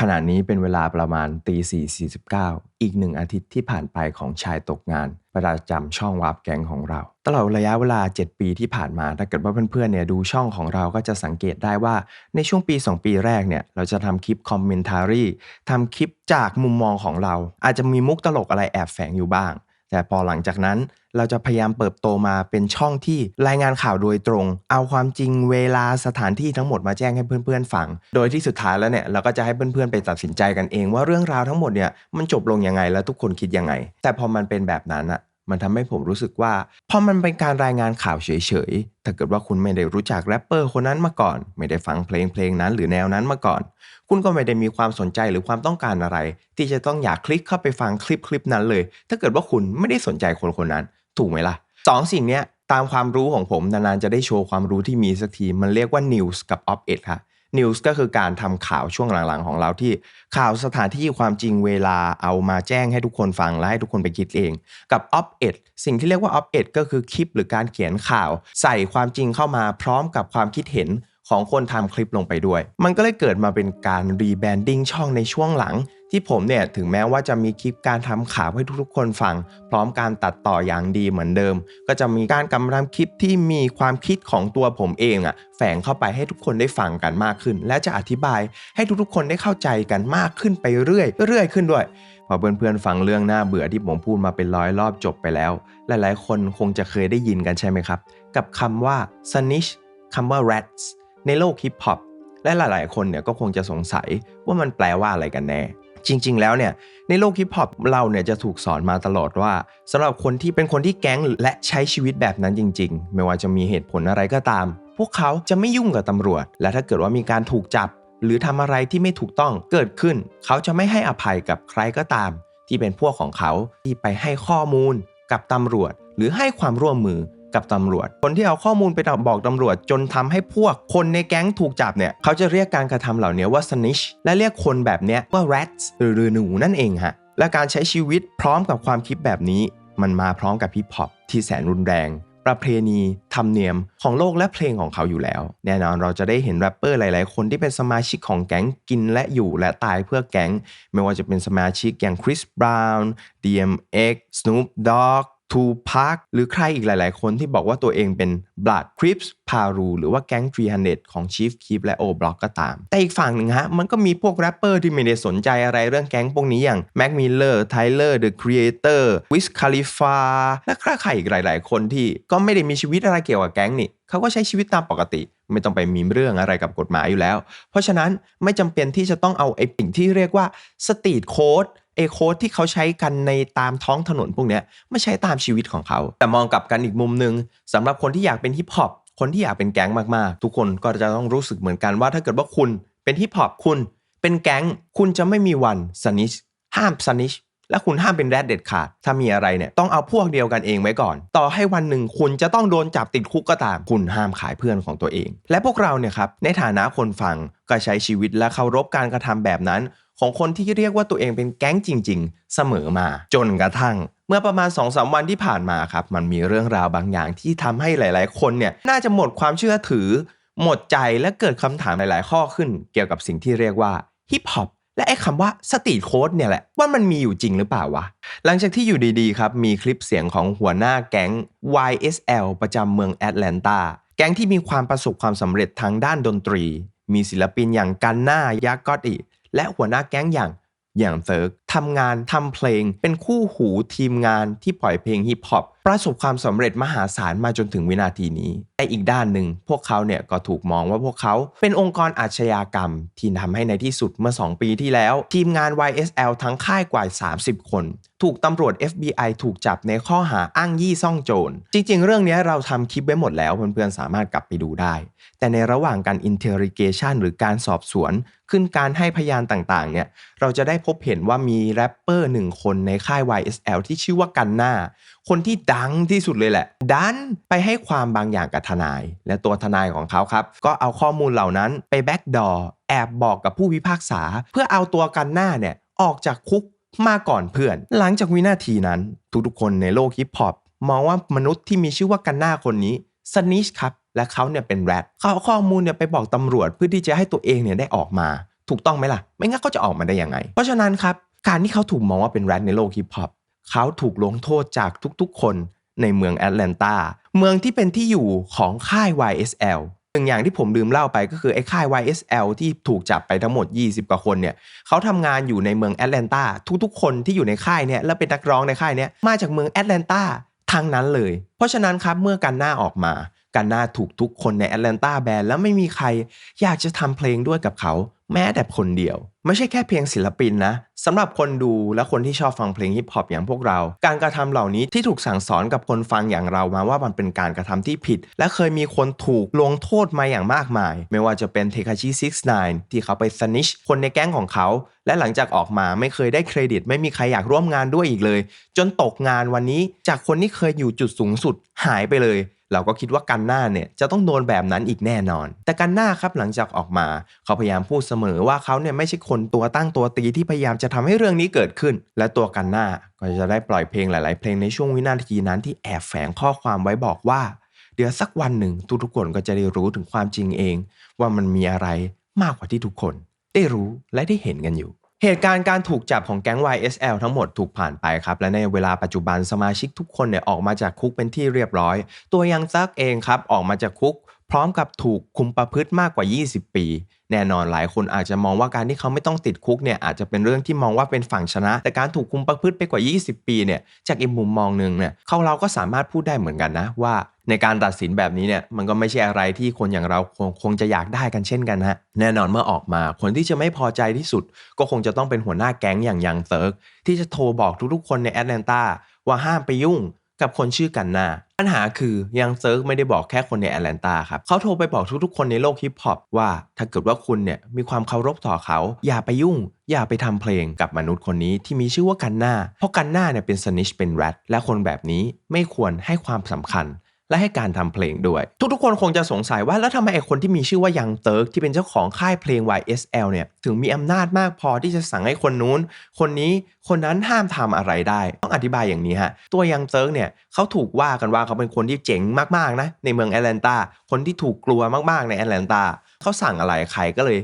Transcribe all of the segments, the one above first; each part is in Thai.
ขณะนี้เป็นเวลาประมาณตี4 49อีกหนึ่งอาทิตย์ที่ผ่านไปของชายตกงาน ประจำช่องวาร์ปแกงของเรา ตลอดระยะเวลา 7 ปีที่ผ่านมา ถ้าเกิดว่าเพื่อนๆเนี่ยดูช่องของเราก็จะสังเกตได้ว่าในช่วงปี 2 ปีแรกเนี่ย เราจะทำคลิปคอมเมนต์ารีทำคลิปจากมุมมองของเรา อาจจะมีมุกตลกอะไรแอบแฝงอยู่บ้าง แต่พอหลังจากนั้นเราจะพยายามเปิบโตมาเป็นช่องที่รายงานข่าวโดยตรง เอาความจริงเวลาสถานที่ทั้งหมดมาแจ้งให้เพื่อนๆฟัง โดยที่สุดท้ายแล้วเนี่ยเราก็จะให้เพื่อนๆไปตัดสินใจกันเอง ว่าเรื่องราวทั้งหมดเนี่ยมันจบลงยังไงแล้วทุกคนคิดยังไง แต่พอมันเป็นแบบนั้นอะ มันทำให้ผมรู้สึกว่าพอมันเป็นการรายงานข่าวเฉยๆ ถ้าเกิดว่าคุณไม่ได้รู้จักแรปเปอร์คนนั้นมาก่อน ไม่ได้ฟังเพลงเพลงนั้นหรือแนวนั้นมาก่อน คุณก็ไม่ได้มีความสนใจหรือความต้องการอะไร ที่จะต้องอยากคลิกเข้าไปฟังคลิปคลิปนั้นเลย ถ้าเกิดว่าคุณไม่ได้สนใจคนคนนั้น ถูกไหมล่ะสองสิ่งเนี้ยตามความรู้ของผมนานๆจะได้โชว์ความรู้ที่มีสักทีมันเรียกว่า news กับ op ed ค่ะ นิวส์ก็คือการทำข่าวช่วงหลังๆ ของเราที่ข่าวสถานที่ความจริงเวลาเอามาแจ้งให้ทุกคนฟัง และให้ทุกคนไปคิดเอง กับออฟเอ็ดสิ่งที่เรียกว่าออฟเอ็ดก็คือคลิปหรือการเขียนข่าว ใส่ความจริงเข้ามาพร้อมกับความคิดเห็น ของคนทำคลิปลงไปด้วย มันก็เลยเกิดมาเป็นการรีแบรนดิ้งช่องในช่วงหลัง ที่ผมเนี่ยถึงแม้ว่าจะมีคลิปการทำข่าวให้ทุกๆ คนฟัง พร้อมการตัดต่ออย่างดีเหมือนเดิม ก็จะมีการกำลังคลิปที่มีความคิดของตัวผมเองอะแฝงเข้าไปให้ทุกคนได้ฟังกันมากขึ้น และจะอธิบายให้ทุกๆ คนได้เข้าใจกันมากขึ้นไปเรื่อยเรื่อยขึ้นด้วยพอเพื่อนๆฟังเรื่องน่าเบื่อที่ผมพูดมาเป็นร้อยรอบจบไปแล้ว หลายๆ คนคงจะเคยได้ยินกันใช่ไหมครับ กับคำว่า snitch คำว่า rats ในโลกฮิปฮอปและหลาย ๆ คนเนี่ยก็คงจะสงสัยว่ามันแปลว่าอะไรกันแน่ จริง ๆ แล้วเนี่ยในโลกฮิปฮอปเราเนี่ยจะถูกสอนมาตลอดว่าสำหรับคนที่เป็นคนที่แก๊งและใช้ชีวิตแบบนั้นจริง ๆ ไม่ว่าจะมีเหตุผลอะไรก็ตาม พวกเขาจะไม่ยุ่งกับตำรวจ และถ้าเกิดว่ามีการถูกจับ หรือทำอะไรที่ไม่ถูกต้องเกิดขึ้น เขาจะไม่ให้อภัยกับใครก็ตาม ที่เป็นพวกของเขาที่ไปให้ข้อมูลกับตำรวจ หรือให้ความร่วมมือ กับตำรวจ คนที่เอาข้อมูลไปบอกตำรวจ จนทำให้พวกคนในแก๊งถูกจับเนี่ยเขาจะเรียกการกระทำเหล่านี้ว่า snitch และเรียกคนแบบนี้ว่า rats หรือหนูนั่นเองฮะและการใช้ชีวิตพร้อมกับความคิดแบบนี้ มันมาพร้อมกับฮิปฮอปที่แสนรุนแรง ประเพณีธรรมเนียมของโลกและเพลงของเขาอยู่แล้ว แน่นอนเราจะได้เห็นแรปเปอร์หลาย ๆ คนที่เป็นสมาชิกของแก๊งกินและอยู่และตายเพื่อแก๊ง ไม่ว่าจะเป็นสมาชิกอย่างคริสบราวน์ DMX Snoop Dogg ทูพาร์คหรือใครอีกหลาย ๆ คนที่บอกว่าตัวเองเป็น Blood Crips Paru หรือว่าแก๊ง300 ของ Chief Keef และ O Block ก็ตาม แต่อีกฝั่งหนึ่งฮะ มันก็มีพวกแรปเปอร์ที่ไม่ได้สนใจอะไรเรื่องแก๊งพวกนี้อย่าง Mac Miller Tyler The Creator Wiz Khalifa และใครอีกหลาย ๆ คนที่ก็ไม่ได้มีชีวิตอะไรเกี่ยวกับแก๊งนี่เขาก็ใช้ชีวิตตามปกติ ไม่ต้องไปมีเรื่องอะไรกับกฎหมายอยู่แล้ว เพราะฉะนั้นไม่จำเป็นที่จะต้องเอาไอ้สิ่งที่เรียกว่าสตรีทโค้ด เอโค้ดที่เขาใช้กันในตามท้องถนนพวกนี้ไม่ใช้ตามชีวิตของเขา แต่มองกลับกันอีกมุมหนึ่งสำหรับคนที่อยากเป็นฮิปฮอปคนที่อยากเป็นแก๊งมากๆ ทุกคนก็จะต้องรู้สึกเหมือนกันว่าถ้าเกิดว่าคุณเป็นฮิปฮอปคุณเป็นแก๊งคุณจะไม่มีวันสนิชห้ามสนิชและคุณห้ามเป็นแรดเด็ดขาด ถ้ามีอะไรเนี่ยต้องเอาพวกเดียวกันเองไว้ก่อน ต่อให้วันหนึ่งคุณจะต้องโดนจับติดคุกก็ตาม คุณห้ามขายเพื่อนของตัวเอง และพวกเราเนี่ยครับในฐานะคนฟังก็ใช้ชีวิตและเคารพการกระทำแบบนั้น ของคนที่เรียกว่าตัวเองเป็นแก๊งจริง ๆ เสมอมา จนกระทั่ง เมื่อประมาณ2อสวันที่ผ่านมาครับ มันมีเรื่องราวบางอย่างที่ทำให้หลาย ๆ คนเนี่ยน่าจะหมดความเชื่อถือ หมดใจและเกิดคำถามหลาย ๆ ข้อขึ้น เกี่ยวกับสิ่งที่เรียกว่าฮิปฮอปและไอ้คำว่าสตรีทโค้ดเนี่ยแหละ ว่ามันมีอยู่จริงหรือเปล่าวะ หลังจากที่อยู่ดีๆครับ มีคลิปเสียงของหัวหน้าแก๊ง YSL ประจำเมืองแอตแลนตา แก๊งที่มีความประสบความสำเร็จทางด้านดนตรี มีศิลปินอย่างกันหน่ายากอตอิ และหัวหน้าแก๊งอย่างอย่างเซิร์ก ทำงานทำเพลง เป็นคู่หูทีมงานที่ปล่อยเพลงฮิปฮอปประสบความสำเร็จมหาศาลมาจนถึงวินาทีนี้ แต่อีกด้านหนึ่งพวกเขาเนี่ยก็ถูกมองว่าพวกเขาเป็นองค์กรอาชญากรรม ที่ทำให้ในที่สุดเมื่อ 2 ปีที่แล้ว ทีมงาน YSL ทั้งค่ายกว่า 30 คน ถูกตำรวจ FBI ถูกจับในข้อหาอ้างยี่ซ่องโจร จริง ๆ เรื่องนี้เราทำคลิปไว้หมดแล้ว เพื่อนๆ สามารถกลับไปดูได้ แต่ในระหว่างการ interrogation หรือการสอบสวน ขึ้นการให้พยานต่างๆเนี่ยเราจะได้พบเห็นว่ามีแรปเปอร์หนึ่งคนในค่าย YSL ที่ชื่อว่ากันหน้า คนที่ดังที่สุดเลยแหละ ดันไปให้ความบางอย่างกับทนาย และตัวทนายของเขาครับ ก็เอาข้อมูลเหล่านั้นไปแบ็กดอร์แอบบอกกับผู้พิพากษา เพื่อเอาตัวกันหน้าเนี่ยออกจากคุกมาก่อนเพื่อน หลังจากวินาทีนั้น ทุกๆคนในโลกฮิปฮอปมองว่ามนุษย์ที่มีชื่อว่ากันหน้าคนนี้สนิชครับและเขาเนี่ยเป็นแรดเขาเอาข้อมูลเนี่ยไปบอกตำรวจเพื่อที่จะให้ตัวเองเนี่ยได้ออกมา ถูกต้องไหมล่ะ ไม่งั้นเขาจะออกมาได้ยังไง เพราะฉะนั้นครับ การที่เขาถูกมองว่าเป็นแรดในโลกฮิปฮอปเขาถูกลงโทษจากทุกๆ คนในเมืองแอตแลนตาเมืองที่เป็นที่อยู่ของค่าย YSL หนึ่งอย่างที่ผมลืมเล่าไปก็คือไอ้ค่าย YSL ที่ถูกจับไปทั้งหมด 20 กว่าคนเนี่ยเขาทำงานอยู่ในเมืองแอตแลนตาทุกๆ คนที่อยู่ในค่ายเนี่ยและเป็นนักร้องในค่ายเนี่ยมาจากเมืองแอตแลนตาทั้งนั้นเลย เพราะฉะนั้นครับเมื่อกันหน้าออกมา กันหน้าถูกทุกคนในแอตแลนตาแบนแล้วไม่มีใครอยากจะทำเพลงด้วยกับเขา แม้แต่คนเดียว ไม่ใช่แค่เพียงศิลปินนะสำหรับคนดูและคนที่ชอบฟังเพลงฮิปฮอปอย่างพวกเรา การกระทำเหล่านี้ที่ถูกสั่งสอนกับคนฟังอย่างเรามาว่ามันเป็นการกระทำที่ผิด และเคยมีคนถูกลงโทษมาอย่างมากมาย ไม่ว่าจะเป็นเทคาชิ69 ที่เขาไปสนิชคนในแก๊งของเขา และหลังจากออกมาไม่เคยได้เครดิต ไม่มีใครอยากร่วมงานด้วยอีกเลย จนตกงานวันนี้จากคนที่เคยอยู่จุดสูงสุดหายไปเลย เราก็คิดว่ากันหน้าเนี่ยจะต้องโดนแบบนั้นอีกแน่นอน แต่กันหน้าครับหลังจากออกมา เขาพยายามพูดเสมอว่าเขาเนี่ยไม่ใช่คนตัวตั้งตัวตีที่พยายามจะทำให้เรื่องนี้เกิดขึ้น และตัวกันหน้าก็จะได้ปล่อยเพลงหลาย ๆ เพลงในช่วงวินาทีนั้นที่แอบแฝงข้อความไว้บอกว่า เดี๋ยวสักวันหนึ่งทุกๆคนก็จะได้รู้ถึงความจริงเอง ว่ามันมีอะไรมากกว่าที่ทุกคน ได้รู้และได้เห็นกันอยู่ เหตุการณ์การถูกจับของแก๊ง YSL ทั้งหมดถูกผ่านไปครับ และในเวลาปัจจุบันสมาชิกทุกคนเนี่ยออกมาจากคุกเป็นที่เรียบร้อย ตัวยังซักเองครับออกมาจากคุก พร้อมกับถูกคุมประพฤติมากกว่า 20 ปี แน่นอนหลายคนอาจจะมองว่าการที่เขาไม่ต้องติดคุกเนี่ยอาจจะเป็นเรื่องที่มองว่าเป็นฝั่งชนะ แต่การถูกคุมประพฤติไปกว่า 20 ปีเนี่ยจากอีกมุมมองหนึ่งเนี่ยเขาเราก็สามารถพูดได้เหมือนกันนะว่า ในการตัดสินแบบนี้เนี่ยมันก็ไม่ใช่อะไรที่คนอย่างเราคงคงจะอยากได้กันเช่นกันฮะแน่นอนเมื่อออกมาคนที่จะไม่พอใจที่สุด ก็คงจะต้องเป็นหัวหน้าแก๊งอย่างยังเซิร์กที่จะโทรบอกทุกๆคนในแอตแลนตาว่าห้ามไปยุ่งกับคนชื่อกันนาปัญหาคือยังเซิร์กไม่ได้บอกแค่คนในแอตแลนตาครับเขาโทรไปบอกทุกๆคนในโลกฮิปฮอปว่าถ้าเกิดว่าคุณเนี่ยมีความเคารพต่อเขา อย่าไปยุ่ง อย่าไปทำเพลงกับมนุษย์คนนี้ที่มีชื่อว่ากันนาเพราะกันนาเนี่ยเป็นสนิชเป็นแรดและคนแบบนี้ไม่ควรให้ความสำคัญ และให้การทำเพลงด้วย ทุกๆ คนคงจะสงสัยว่าแล้วทำไมไอคนที่มีชื่อว่ายังเติร์กที่เป็นเจ้าของค่ายเพลง YSL เนี่ยถึงมีอำนาจมากพอที่จะสั่งให้คนนู้น คนนี้คนนั้นห้ามทำอะไรได้ ต้องอธิบายอย่างนี้ฮะตัวยังเติร์กเนี่ยเขาถูกว่ากันว่าเขาเป็นคนที่เจ๋งมากๆนะในเมืองแอตแลนตาคนที่ถูกกลัวมากๆในแอตแลนตาเขาสั่งอะไรใครก็เลย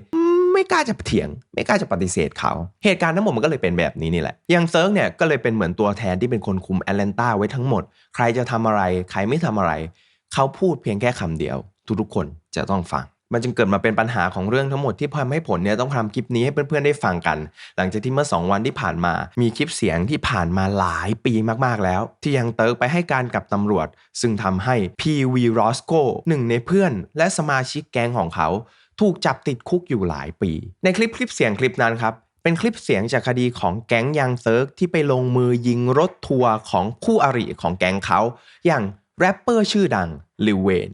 ไม่กล้าจะเถียง ไม่กล้าจะปฏิเสธเขา เหตุการณ์ทั้งหมดมันก็เลยเป็นแบบนี้นี่แหละยังเซิร์กเนี่ยก็เลยเป็นเหมือนตัวแทนที่เป็นคนคุมแอตแลนตาไว้ทั้งหมด ใครจะทำอะไร ใครไม่ทำอะไร เขาพูดเพียงแค่คำเดียว ทุกๆคนจะต้องฟังมันจึงเกิดมาเป็นปัญหาของเรื่องทั้งหมดที่ทำให้ผลเนี่ยต้องทำคลิปนี้ให้เพื่อนๆได้ฟังกัน หลังจากที่เมื่อ 2 วันที่ผ่านมา มีคลิปเสียงที่ผ่านมาหลายปีมากๆแล้ว ที่ยังเติร์กไปให้การกับตำรวจ ซึ่งทำให้ PV Roscoe หนึ่งในเพื่อนและสมาชิกแก๊งของเขา ถูกจับติดคุกอยู่หลายปี ในคลิปคลิปเสียงคลิปนั้นครับเป็นคลิปเสียงจากคดีของแก๊งยังเซิร์กที่ไปลงมือยิงรถทัวร์ของคู่อริของแก๊งเขา อย่างแรปเปอร์ชื่อดังลิเวน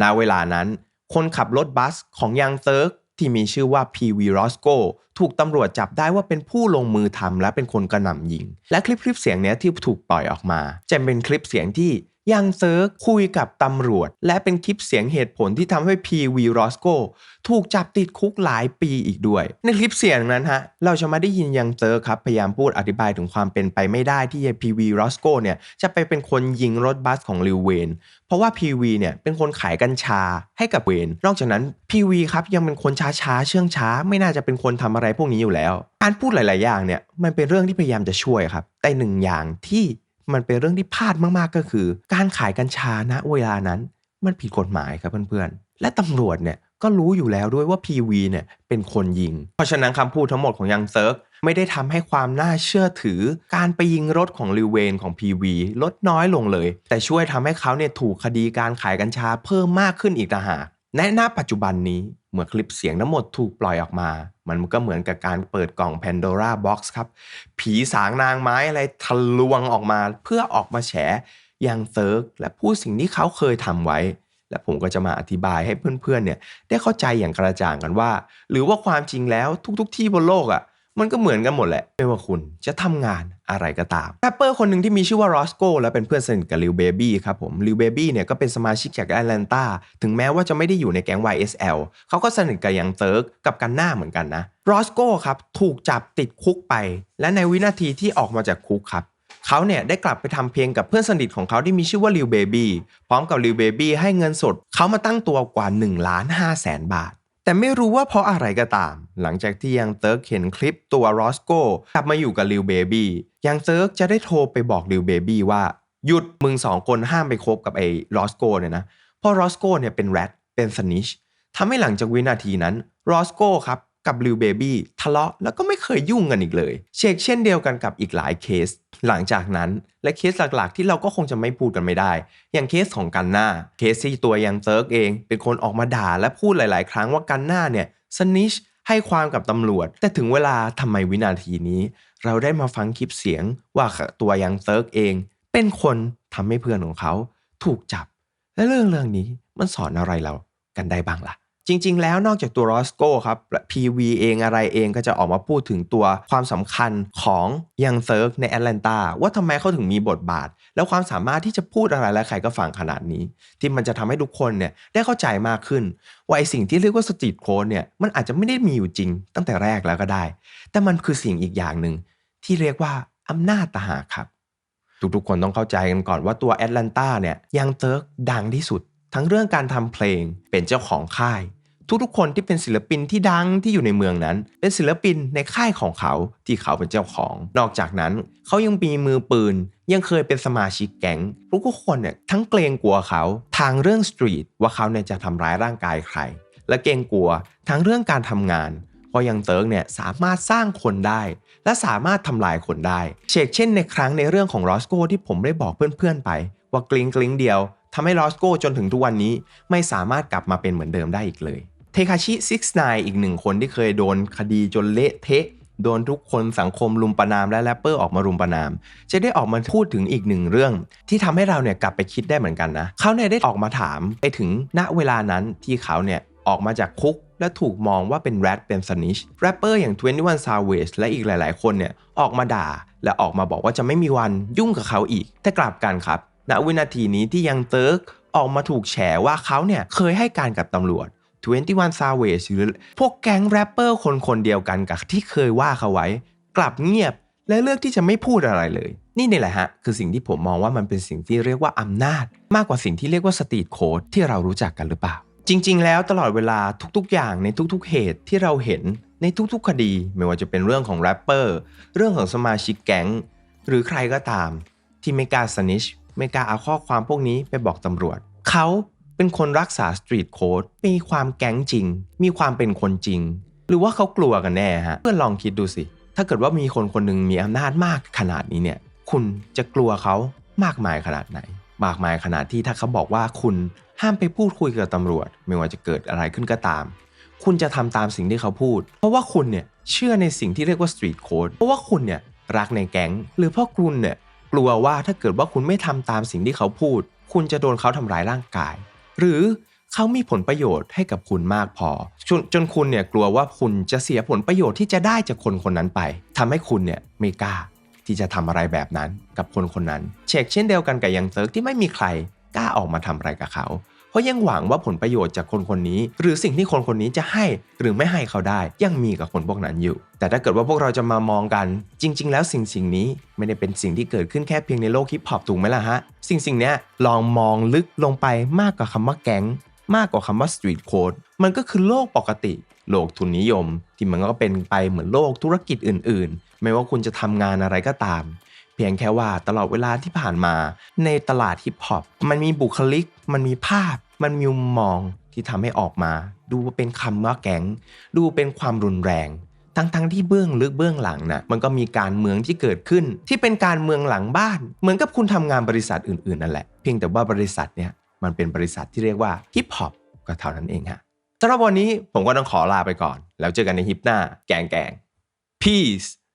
ณเวลานั้น คนขับรถบัสของยังเซิร์กที่มีชื่อว่า PV Roscoe ถูกตำรวจจับได้ว่าเป็นผู้ลงมือทำและเป็นคนกระหน่ำยิง และคลิปคลิปเสียงนี้ที่ถูกปล่อยออกมา จะเป็นคลิปเสียงที่ ยังเซิร์กคุยกับตำรวจ และเป็นคลิปเสียงเหตุผลที่ทำให้ PV Roscoe ถูกจับติดคุกหลายปีอีกด้วย ในคลิปเสียงนั้นฮะ เราจะมาได้ยินยังเซิร์กครับ พยายามพูดอธิบายถึงความเป็นไปไม่ได้ที่ PV Roscoe เนี่ย จะไปเป็นคนยิงรถบัสของลิวเวนเพราะว่า PV เนี่ยเป็นคนขายกัญชาให้กับเวนนอกจากนั้น PV ครับยังเป็นคนช้าๆเชื่องช้า ไม่น่าจะเป็นคนทำอะไรพวกนี้อยู่แล้วการพูดหลาย ๆ อย่างเนี่ยมันเป็นเรื่องที่พยายามจะช่วยครับแต่หนึ่งอย่างที่ มันเป็นเรื่องที่พลาดมากๆก็คือ การขายกัญชาณเวลานั้น มันผิดกฎหมายครับเพื่อนๆ และตำรวจเนี่ยก็รู้อยู่แล้วด้วยว่า PV เนี่ยเป็นคนยิง เพราะฉะนั้นคำพูดทั้งหมดของยังเซิร์กไม่ได้ทำให้ความน่าเชื่อถือ การไปยิงรถของลิเวนของ PV ลดน้อยลงเลย แต่ช่วยทำให้เขาเนี่ยถูกคดีการขายกัญชาเพิ่มมากขึ้นอีกต่างหาก ในหน้าปัจจุบันนี้เมื่อคลิปเสียงทั้งหมดถูกปล่อยออกมา มันก็เหมือนกับการเปิดกล่อง Pandora Box ครับ ผีสางนางไม้อะไรทะลวงออกมา เพื่อออกมาแฉอย่างเซิร์กและพูดสิ่งที่เขาเคยทำไว้ และผมก็จะมาอธิบายให้เพื่อนๆเนี่ยได้เข้าใจอย่างกระจ่างกันว่า หรือว่าความจริงแล้วทุกๆที่บนโลกอะ่ะ มันก็เหมือนกันหมดแหละ ไม่ว่าคุณจะทำงานอะไรก็ตามแรปเปอร์คนหนึ่งที่มีชื่อว่ารอสโกและเป็นเพื่อนสนิทกับลิวเบบี้ครับผมลิวเบบี้เนี่ยก็เป็นสมาชิกจากแอตแลนตาถึงแม้ว่าจะไม่ได้อยู่ในแก๊ง YSL เขาก็สนิทกับยังเติร์กกับกันหน้าเหมือนกันนะรอสโกครับถูกจับติดคุกไป และในวินาทีที่ออกมาจากคุกครับเขาเนี่ยได้กลับไปทำเพลงกับเพื่อนสนิทของเขาที่มีชื่อว่าลิวเบบี้พร้อมกับลิวเบบี้ให้เงินสดเขามาตั้งตัวกว่า1ล้าน5แสนบาท แต่ไม่รู้ว่าเพราะอะไรก็ตาม หลังจากที่ยังเติร์กเห็นคลิปตัวรอสโกกลับมาอยู่กับลิวเบบี้ยังเติร์กจะได้โทรไปบอกลิวเบบี้ว่า หยุดมึงสองคนห้ามไปคบกับไอ้รอสโกเนี่ยนะเพราะรอสโกเนี่ยเป็นแรดเป็นสนิชทำให้หลังจากวินาทีนั้นรอสโกครับ กับลิวเบบี้ทะเลาะแล้วก็ไม่เคยยุ่งกันอีกเลย เชกเช่นเดียวกันกับอีกหลายเคส หลังจากนั้นและเคสหลักๆ ที่เราก็คงจะไม่พูดกันไม่ได้ อย่างเคสของกันหน้าเคสที่ตัวยังเซิร์กเอง เป็นคนออกมาด่าและพูดหลาย ๆ ครั้งว่ากันหน้าเนี่ยสนิชให้ความกับตำรวจ แต่ถึงเวลาทำไมวินาทีนี้ เราได้มาฟังคลิปเสียงว่าตัวยังเซิร์กเอง เป็นคนทำให้เพื่อนของเขา ถูกจับ และเรื่องเรื่องนี้มันสอนอะไรเรากันได้บ้างล่ะ จริง ๆ แล้วนอกจากตัวรอสโก้ครับ PV เองอะไรเองก็จะออกมาพูดถึงตัวความสำคัญของยังเซิร์กในแอตแลนตาว่าทำไมเขาถึงมีบทบาท แล้วความสามารถที่จะพูดอะไรและใครก็ฟังขนาดนี้ ที่มันจะทำให้ทุกคนเนี่ยได้เข้าใจมากขึ้นว่าไอสิ่งที่เรียกว่าสตรีทโค้ดเนี่ยมันอาจจะไม่ได้มีอยู่จริงตั้งแต่แรกแล้วก็ได้ แต่มันคือสิ่งอีกอย่างหนึ่งที่เรียกว่าอำนาจตาหาครับทุกๆคนต้องเข้าใจกันก่อนว่าตัวแอตแลนตาเนี่ยยังเติร์กดังที่สุด ทั้งเรื่องการทำเพลงเป็นเจ้าของค่าย ทุกๆ คนที่เป็นศิลปินที่ดังที่อยู่ในเมืองนั้น เป็นศิลปินในค่ายของเขาที่เขาเป็นเจ้าของ นอกจากนั้นเขายังมีมือปืน ยังเคยเป็นสมาชิกแก๊งทุกๆคนเนี่ยทั้งเกรงกลัวเขาทางเรื่องสตรีทว่าเขาเนี่ยจะทำร้ายร่างกายใคร และเกรงกลัวทั้งเรื่องการทำงานเพราะยังเติร์กเนี่ยสามารถสร้างคนได้ และสามารถทำลายคนได้ เชกเช่นในครั้งในเรื่องของลอสโกที่ผมได้บอกเพื่อนๆไป ว่ากลิ้งกลิ้งเดียวทำให้ลอสโกจนถึงทุกวันนี้ไม่สามารถกลับมาเป็นเหมือนเดิมได้อีกเลย คาชิ69อีกหนึ่งคนที่เคยโดนคดีจนเละเทะ โดนทุกคนสังคมลุมประนามและแรปเปอร์ออกมารุมประนาม จะได้ออกมาพูดถึงอีกหนึ่งเรื่อง ที่ทำให้เราเนี่ยกลับไปคิดได้เหมือนกันนะเขาเนี่ยได้ออกมาถามไปถึงณเวลานั้นที่เขาเนี่ยออกมาจากคุกและถูกมองว่าเป็นแรดเป็นสนิชแรปเปอร์อย่าง 21 Savage และอีกหลาย ๆ คนเนี่ยออกมาด่า และออกมาบอกว่าจะไม่มีวันยุ่งกับเขาอีก แต่กลับกันครับ ณวินาทีนี้ที่ยังเติร์กออกมาถูกแฉว่าเขาเนี่ยเคยให้การกับตำรวจ 21 Savage หรือพวกแก๊งแรปเปอร์คนคนเดียวกันกับที่เคยว่าเขาไว้ กลับเงียบและเลือกที่จะไม่พูดอะไรเลย นี่นี่แหละฮะ คือสิ่งที่ผมมองว่ามันเป็นสิ่งที่เรียกว่าอำนาจ มากกว่าสิ่งที่เรียกว่าสตรีทโค้ดที่เรารู้จักกันหรือเปล่า จริง ๆ แล้วตลอดเวลาทุกๆ อย่างในทุกๆเหตุที่เราเห็นในทุกๆ คดี ไม่ว่าจะเป็นเรื่องของแรปเปอร์เรื่องของสมาชิกแก๊งหรือใครก็ตาม ที่ไม่กล้าสนิชไม่กล้าเอาข้อความพวกนี้ไปบอกตำรวจ เขา เป็นคนรักษาสตรีทโค้ดมีความแก๊งจริง มีความเป็นคนจริง หรือว่าเขากลัวกันแน่ฮะเพื่อนลองคิดดูสิ ถ้าเกิดว่ามีคนคนหนึ่งมีอำนาจมากขนาดนี้เนี่ย คุณจะกลัวเขามากมายขนาดไหน มากมายขนาดที่ถ้าเขาบอกว่าคุณห้ามไปพูดคุยกับตำรวจ ไม่ว่าจะเกิดอะไรขึ้นก็ตาม คุณจะทำตามสิ่งที่เขาพูด เพราะว่าคุณเนี่ยเชื่อในสิ่งที่เรียกว่าสตรีทโค้ดเพราะว่าคุณเนี่ยรักในแก๊ง หรือเพราะคุณเนี่ยกลัวว่าถ้าเกิดว่าคุณไม่ทำตามสิ่งที่เขาพูด คุณจะโดนเขาทำร้ายร่างกาย หรือเขามีผลประโยชน์ให้กับคุณมากพอจนจนคุณเนี่ยกลัวว่าคุณจะเสียผลประโยชน์ที่จะได้จากคนคนนั้นไปทำให้คุณเนี่ยไม่กล้าที่จะทำอะไรแบบนั้นกับคนคนนั้น เช็กเช่นเดียวกันกับยังเซิร์กที่ไม่มีใครกล้าออกมาทำอะไรกับเขา เพราะยังหวังว่าผลประโยชน์จากคนคนนี้ หรือสิ่งที่คนคนนี้จะให้หรือไม่ให้เขาได้ ยังมีกับคนพวกนั้นอยู่ แต่ถ้าเกิดว่าพวกเราจะมามองกัน จริง ๆ แล้วสิ่งสิ่งนี้ไม่ได้เป็นสิ่งที่เกิดขึ้นแค่เพียงในโลกฮิปฮอปถูกไหมล่ะฮะสิ่งสิ่งเนี้ยลองมองลึกลงไปมากกว่าคำว่าแก๊งมากกว่าคำว่าสตรีทโค้ดมันก็คือโลกปกติ โลกทุนนิยม ที่มันก็เป็นไปเหมือนโลกธุรกิจอื่น ๆ ไม่ว่าคุณจะทำงานอะไรก็ตาม เพียงแค่ว่าตลอดเวลาที่ผ่านมาในตลาดฮิปฮอปมันมีบุคลิก มันมีภาพ มันมีมุมมองที่ทำให้ออกมา ดูเป็นคำว่าแก๊ง ดูเป็นความรุนแรง ทั้งๆที่เบื้องลึกเบื้องหลังนะมันก็มีการเมืองที่เกิดขึ้น ที่เป็นการเมืองหลังบ้าน เหมือนกับคุณทำงานบริษัทอื่นๆนั่นแหละ เพียงแต่ว่าบริษัทเนี่ยมันเป็นบริษัทที่เรียกว่าฮิปฮอปก็เท่านั้นเองฮะสำหรับวันนี้ผมก็ต้องขอลาไปก่อน แล้วเจอกันในฮิปหน้าแกงแกง peace